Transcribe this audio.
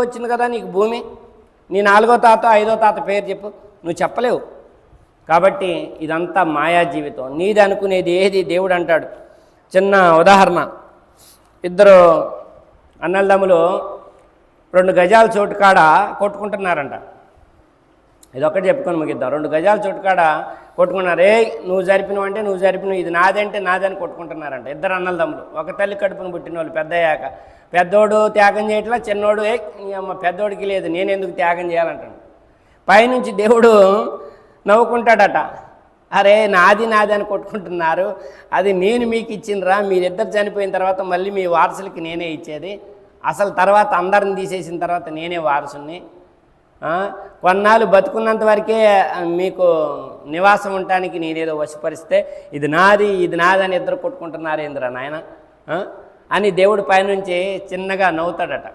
వచ్చింది కదా నీకు భూమి? నీ నాలుగో తాత ఐదో తాత పేరు చెప్పు. నువ్వు చెప్పలేవు. కాబట్టి ఇదంతా మాయా జీవితం. నీది అనుకునేది ఏది? దేవుడు అంటాడు. చిన్న ఉదాహరణ. ఇద్దరు అన్నల్దమ్ములు రెండు గజాల చోటు కాడ కొట్టుకుంటున్నారంట. ఇది ఒకటి చెప్పుకొని ముగిద్దాం రెండు గజాల చుట్టుకాడ కొట్టుకున్నారు. ఏ నువ్వు జరిపినవు అంటే నువ్వు జరిపినవు ఇది నాదంటే నాదని కొట్టుకుంటున్నారంట. ఇద్దరు అన్నల తమ్ముడు. ఒక తల్లి కడుపును పుట్టిన వాళ్ళు పెద్దయ్యాక. పెద్దోడు త్యాగం చేయట్లా చిన్నోడు ఏ అమ్మ పెద్దోడికి లేదు నేను ఎందుకు త్యాగం చేయాలంటాను పైనుంచి దేవుడు నవ్వుకుంటాడట. అరే నాది నాది అని కొట్టుకుంటున్నారు. అది నేను మీకు ఇచ్చిండ్రా మీరిద్దరు చనిపోయిన తర్వాత మళ్ళీ మీ వారసులకి నేనే ఇచ్చేది. అసలు తర్వాత అందరిని తీసేసిన తర్వాత నేనే వారసుని కొన్నాళ్ళు బతుకున్నంత వరకే మీకు నివాసం ఉండటానికి నేనేదో వశపరిస్తే ఇది నాది ఇది నాది అని ఇద్దరు కొట్టుకుంటున్నారు ఏందిరా నాయన అని దేవుడి పైనుంచి చిన్నగా నవ్వుతాడట.